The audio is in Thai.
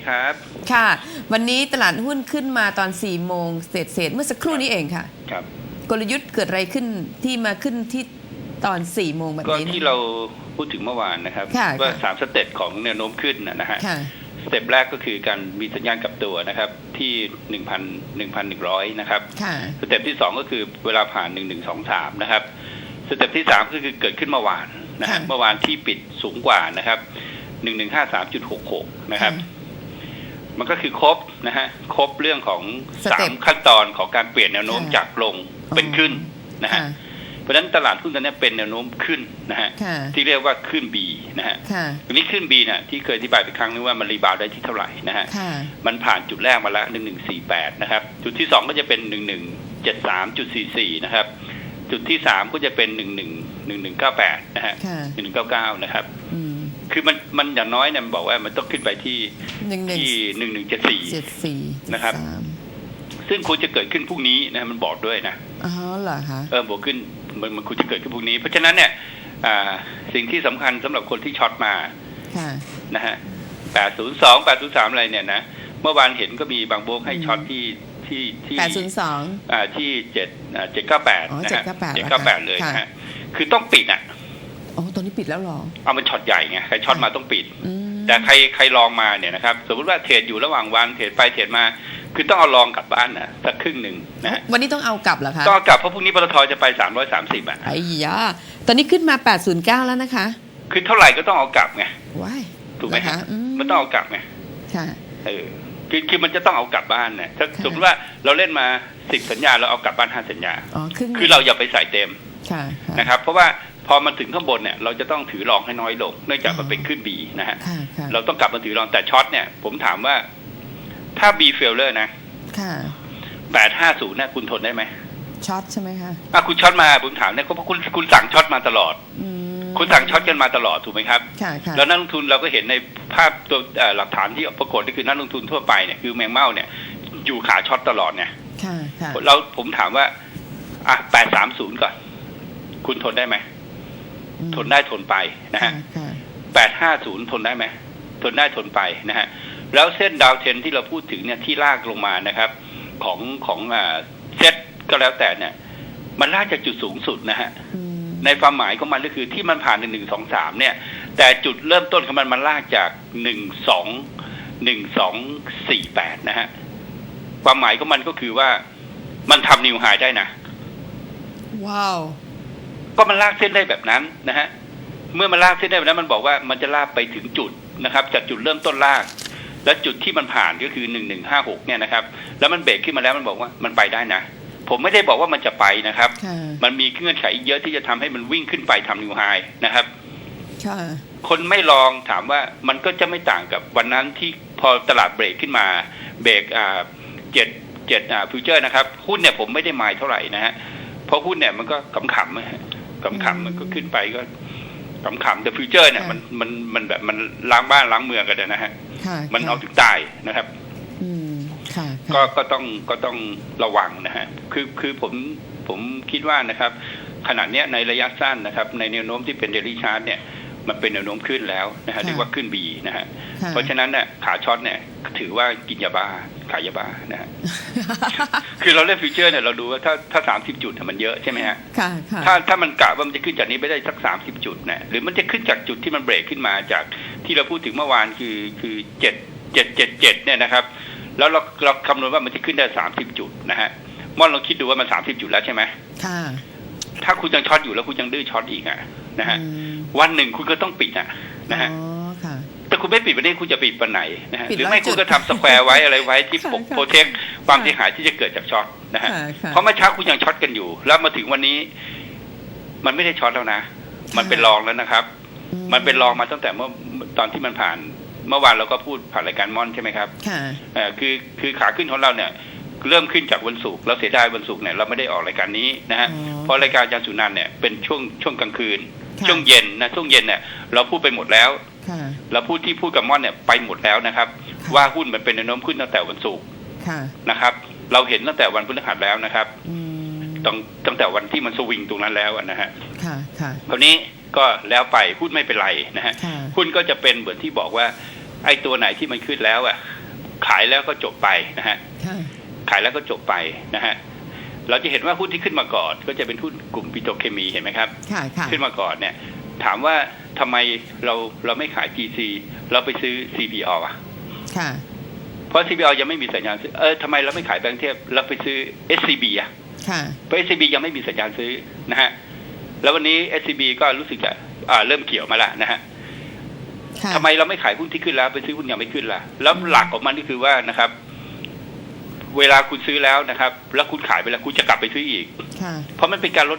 ดีครับ ค่ะ วันนี้ตลาดหุ้นขึ้นมาตอน4โมงเศษเศษๆเมื่อสักครู่นี้เองค่ะ ครับ กลยุทธ์เกิดอะไรขึ้นที่มาขึ้นที่ตอน4โมงแบบก็นี้นะที่เราพูดถึงเมื่อวานนะครับค่ะว่าค่ะสามสเต็ปของแนวโน้มขึ้นนะนะฮะค่ะสเต็ปแรกก็คือการมีสัญญาณกลับตัวนะครับ ที่หนึ่งพันหนึ่งพันหนึ่งร้อยนะครับค่ะสเต็ปที่สองก็คือเวลาผ่านหนึ่งหนึ่งสองสามนะครับสเต็ปที่สามก็คือเกิดขึ้นเมื่อวานนะฮะค่ะเมื่อวานที่ปิดสูงกว่านะครับหนึ่งหนึ่งห้าสามจุดหกหกนะครับ มันก็คือครบนะฮะครบเรื่องของสสาเต็มปขั้นตอนของการเปลี่ยนแนวโน้มค่ะจากลงเป็นขึ้นนะฮะค่ะเพราะฉะนั้นตลาดหุ้นตอนนี้เป็นแนวโน้มขึ้นนะฮะค่ะที่เรียกว่าขึ้น B นะฮะค่ะทีนี้ขึ้น B เนี่ยที่เคยอธิบายไปครั้งนึงว่ามันรีบาวด์ได้ที่เท่าไหร่นะฮะค่ะมันผ่านจุดแรกมาแล้ว1148นะครับจุดที่สองก็จะเป็น1173.44นะครับจุดที่สามก็จะเป็น11 1198นะฮะค่ะ1199นะครับอืม คือมันมันอย่างน้อยเนี่ยมันบอกว่ามันต้องขึ้นไปที่หนึ่งหนึ่งที่เจ็ด1174สี่นะครับสามซึ่งควรจะเกิดขึ้นพรุ่งนี้นะมันบอกด้วยนะอ๋อเหรอคะเออบวกขึ้นมันมันควรจะเกิดขึ้นพรุ่งนี้ เพราะฉะนั้นเนี่ยอ่าสิ่งที่สำคัญสำหรับคนที่ช็อตมาค่ะนะฮะ802 803อะไรเนี่ยนะเมื่อวานเห็นก็มีบางโบกให้อืมช็อตที่ที่ที่แปดศูนย์สองอ่าที่7อ่า798อ๋อนะฮะ798 798เลยนะค่ะฮะคือต้องปิดอะ โอ้ตอนนี้ปิดแล้วเหรอ เอามันช็อตใหญ่ไงใครช็อตมาต้องปิด อืมแต่ใครใครลองมาเนี่ยนะครับสมมติว่าเทรดอยู่ระหว่างวันเทรดไปเทรดมา คือต้องเอาลองกลับบ้านนะสักครึ่งหนึ่งนะฮะวันนี้ต้องเอากลับเหรอคะต้องเอากลับเพราะพรุ่งนี้ปตทจะไป 330อะไอ้ยาตอนนี้ขึ้นมา 809 แล้วนะคะ คือเท่าไหร่ก็ต้องเอากลับไงว้าย ถูกไหมเหรอฮะคะอืมันต้องเอากลับไงค่ะ เออคือคือมันจะต้องเอากลับบ้านเนี่ยถ้าค่ะ สมมติว่าเราเล่นมาสิบสัญญาเราเอากลับบ้านห้าสัญญา อ๋อ ครึ่งคือเราอย่าไปใส่เต็มค่ะค่ะ นะครับเพราะว่า พอมันถึงข้างบนเนี่ยเราจะต้องถือรองให้น้อยลง เนื่องจากมันอ๋อเป็นขึ้นบีนะฮะค่ะค่ะเราต้องกลับมาถือรองแต่ช็อตเนี่ย ผมถามว่าถ้าบีเฟลเลอร์นะค่ะแปดห้าศูนย์นะคุณทนได้ไหมช็อตใช่ไหมคะอะคุณช็อตมาผมถามเนี่ยเพราะคุณคุณสั่งช็อตมาตลอดอืมคุณสั่งช็อตกันมาตลอดถูกไหมครับค่ะค่ะแล้วนักลงทุนเราก็เห็นในภาพตัวเอ่อหลักฐานที่ปรากฏก็คือนักลงทุนทั่วไปเนี่ยคือแมงเม่าเนี่ย อยู่ขาช็อตตลอดเนี่ยค่ะค่ะเราผมถามว่า อะแปดสามศูนย์ก่อน คุณทนได้ไหมอืม ทนได้ทนไปนะฮะค่ะแปดห้าศูนย์ทนได้ไหมทนได้ทนไปนะฮะแล้วเส้นดาวเทนที่เราพูดถึงเนี่ยที่ลากลงมานะครับ ของของอ่าเซ็ตก็แล้วแต่เนี่ย มันลากจากจุดสูงสุดนะฮะอืมในความหมายของมันก็คือที่มันผ่านหนึ่งหนึ่งสองสามเนี่ย แต่จุดเริ่มต้นของมันมันลากจากหนึ่งสองหนึ่งสองสี่แปดนะฮะความหมายของมันก็คือว่ามันทำนิวไฮได้นะ ว้าว ก็มันลากเส้นได้แบบนั้นนะฮะเมื่อมันลากเส้นได้แบบนั้นมันบอกว่ามันจะลากไปถึงจุดนะครับ จากจุดเริ่มต้นลาก และจุดที่มันผ่านก็คือหนึ่งหนึ่งห้าหกเนี่ยนะครับ แล้วมันเบรกขึ้นมาแล้วมันบอกว่ามันไปได้นะผมไม่ได้บอกว่ามันจะไปนะครับค่ะมันมีเงื่อนไขอีกเยอะที่จะทำให้มันวิ่งขึ้นไปทำนิวไฮนะครับค่ะคนไม่ลองถามว่ามันก็จะไม่ต่างกับวันนั้นที่พอตลาดเบรกขึ้นมา เบรกอ่าเจ็ดเจ็ดอ่าฟิวเจอร์นะครับ หุ้นเนี่ยผมไม่ได้หมายเท่าไหร่นะฮะเพราะหุ้นเนี่ยมันก็ขำๆนะฮะ ขำๆมันก็ขึ้นไปก็ขำๆแต่ฟิวเจอร์เนี่ยมันมันมันแบบมันล้างบ้านล้างเมืองกันนะฮะค่ะมันเอาถึงตายนะครับอืมค่ะก็ค่ะก็ต้องก็ต้องระวังนะฮะ คือคือผมผมคิดว่านะครับขณะเนี้ยในระยะสั้นนะครับ ในแนวโน้มที่เป็นเดลิชาร์ตเนี่ย มันเป็นแนวโน้มขึ้นแล้วนะฮะเรียกว่าขึ้นบีนะฮะค่ะเพราะฉะนั้นเนี่ยขาช็อตเนี่ยถือว่ากินยาบ้าขายยาบ้านะฮะคือเราเล่นฟิวเจอร์เนี่ยเราดูว่าถ้าถ้าสามสิบจุดเนี่ยมันเยอะใช่ไหมฮะค่ะค่ะถ้าถ้ามันกะว่ามันจะขึ้นจากนี้ไปได้สักสามสิบจุดนะหรือมันจะขึ้นจากจุดที่มันเบรกขึ้นมาจากที่เราพูดถึงเมื่อวานคือคือเจ็ดเจ็ดเจ็ดเจ็ดเนี่ยนะครับ แล้วเราเราคำนวณว่ามันจะขึ้นได้สามสิบจุดนะฮะม่อนลองคิดดูว่ามันสามสิบจุดแล้วใช่ไหมค่ะถ้าคุณยังช็อตอยู่แล้วคุณยังดื้อช็อตอีกอะนะฮะอืมวันหนึ่งคุณก็ต้องปิดอะนะฮะอ๋อค่ะแต่คุณไม่ปิดวันนี้คุณจะปิดวันไหนนะฮะปิดหรือไม่ร้อยจุดคุณก็ทำสแควร์ไว้อะไรไว้ที่ค่ะปกค่ะโปรเทคความเสียหายที่จะเกิดจากช็อตนะฮะค่ะค่ะเพราะเมื่อเช้าคุณยังช็อตกันอยู่ แล้วมาถึงวันนี้ มันไม่ได้ช็อตแล้วนะ มันเป็นรองแล้วนะครับอืมันเป็นรองมาตั้งแต่เมื่อตอนที่มันผ่าน เมื่อวานเราก็พูดผ่านรายการม่อนใช่ไหมครับค่ะเอ่อคือคือขาขึ้นของเราเนี่ย เริ่มขึ้นจากวันศุกร์เราเสียดายวันศุกร์เนี่ยเราไม่ได้ออกรายการนี้นะฮะอ๋อเพราะรายการอาจารย์สุนันท์เนี่ยเป็นช่วงช่วงกลางคืนค่ะช่วงเย็นนะช่วงเย็นเนี่ยเราพูดไปหมดแล้วค่ะเราพูดที่พูดกับม่อนเนี่ยไปหมดแล้วนะครับค่ะว่าหุ้นมันเป็นแนวโน้มขึ้นตั้งแต่วันศุกร์ค่ะนะครับ เราเห็นตั้งแต่วันพฤหัสแล้วนะครับอืมตั้งตั้งแต่วันที่มันสวิงตรงนั้นแล้วอะนะฮะค่ะค่ะคราวนี้ก็แล้วไปหุ้นไม่เป็นไรนะฮะค่ะหุ้นก็จะเป็นเหมือนที่บอกว่า ไอ้ตัวไหนที่มันขึ้นแล้วอะ ขายแล้วก็จบไปนะฮะค่ะ ขายแล้วก็จบไปนะฮะเราจะเห็นว่าหุ้นที่ขึ้นมาก่อน ก็จะเป็นหุ้นกลุ่มปิโตรเคมีเห็นไหมครับค่ะค่ะขึ้นมาก่อนเนี่ย ถามว่าทำไมเราเราไม่ขาย GC เราไปซื้อ CPO อะค่ะเพราะ CPO ยังไม่มีสัญญาณซื้อเออทำไมเราไม่ขายแบงก์เทพเราไปซื้อ SCB อะค่ะเพราะ SCB ยังไม่มีสัญญาณซื้อนะฮะแล้ววันนี้ SCB ก็รู้สึกจะอ่าเริ่มเกี่ยวมาแล้วนะฮะค่ะทำไมเราไม่ขายหุ้นที่ขึ้นแล้วไปซื้อหุ้นยังไม่ขึ้นล่ะแล้วหลักของมันก็คือว่านะครับ เวลาคุณซื้อแล้วนะครับ แล้วคุณขายไปแล้วคุณจะกลับไปซื้ออีกค่ะเพราะมันเป็นการลด